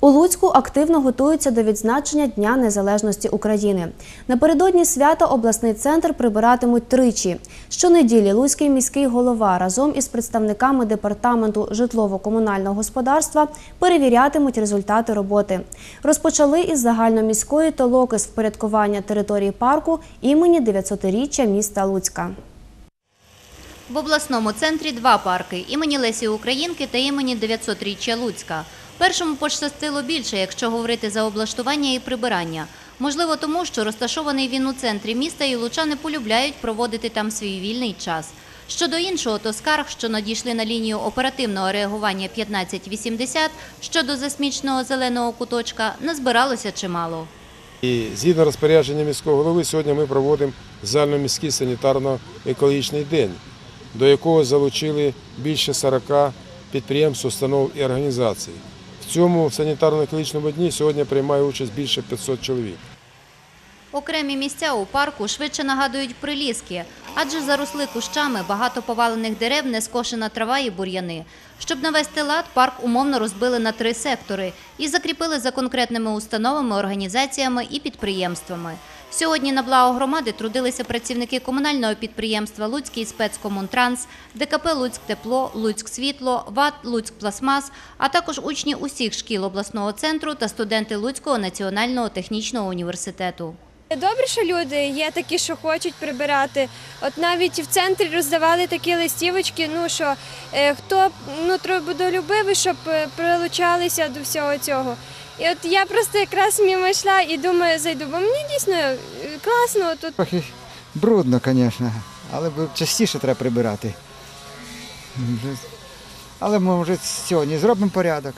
У Луцьку активно готуються до відзначення Дня Незалежності України. Напередодні свята обласний центр прибиратимуть тричі. Щонеділі Луцький міський голова разом із представниками департаменту житлово-комунального господарства перевірятимуть результати роботи. Розпочали із загальноміської толоки з впорядкування території парку імені 900-річчя міста Луцька. В обласному центрі два парки імені Лесі Українки та імені 900-річчя Луцька. Першому пощастило більше, якщо говорити за облаштування і прибирання. Можливо, тому що розташований він у центрі міста і лучани полюбляють проводити там свій вільний час. Щодо іншого, то скарг, що надійшли на лінію оперативного реагування 1580 щодо засміченого зеленого куточка, назбиралося чимало. І згідно розпорядження міського голови, сьогодні ми проводимо загальноміський санітарно-екологічний день, до якого залучили більше 40 підприємств, установ і організацій. В цьому санітарно-екологічному дні сьогодні приймає участь більше 500 чоловік. Окремі місця у парку швидше нагадують приліски, адже заросли кущами багато повалених дерев, нескошена трава і бур'яни. Щоб навести лад, парк умовно розбили на три сектори і закріпили за конкретними установами, організаціями і підприємствами. Сьогодні на благо громади трудилися працівники комунального підприємства Луцький спецкомунтранс, ДКП Луцьк Тепло, Луцьк Світло, ВАТ Луцьк Пластмас, а також учні усіх шкіл обласного центру та студенти Луцького національного технічного університету. Добре, що люди є такі, що хочуть прибирати. От навіть в центрі роздавали такі листівочки, ну що е, хто ну, трудолюбивий, щоб е, прилучалися до всього цього. І от я просто якраз мимо йшла і думаю, зайду, бо мені дійсно е, класно тут. Трохи брудно, звісно, але частіше треба прибирати. Вже- Але може сьогодні зробимо порядок.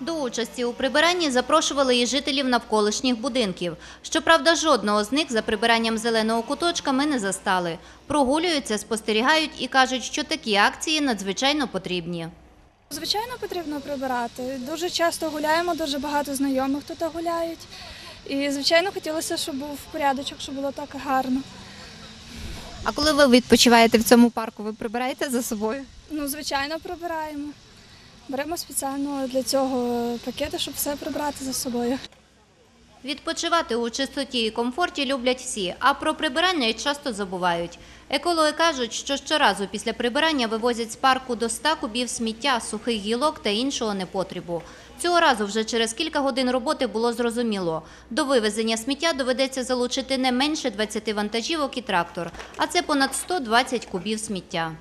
До участі у прибиранні запрошували і жителів навколишніх будинків. Щоправда, жодного з них за прибиранням зеленого куточка ми не застали. Прогулюються, спостерігають і кажуть, що такі акції надзвичайно потрібні. Звичайно, потрібно прибирати. Дуже часто гуляємо, дуже багато знайомих тут гуляють. І, звичайно, хотілося, щоб був порядочок, щоб було так гарно. А коли ви відпочиваєте в цьому парку, ви прибираєте за собою? Ну, звичайно, прибираємо. Беремо спеціально для цього пакети, щоб все прибрати за собою. Відпочивати у чистоті і комфорті люблять всі, а про прибирання й часто забувають. Екологи кажуть, що щоразу після прибирання вивозять з парку до 100 кубів сміття, сухих гілок та іншого непотребу. Цього разу вже через кілька годин роботи було зрозуміло. До вивезення сміття доведеться залучити не менше 20 вантажівок і трактор, а це понад 120 кубів сміття.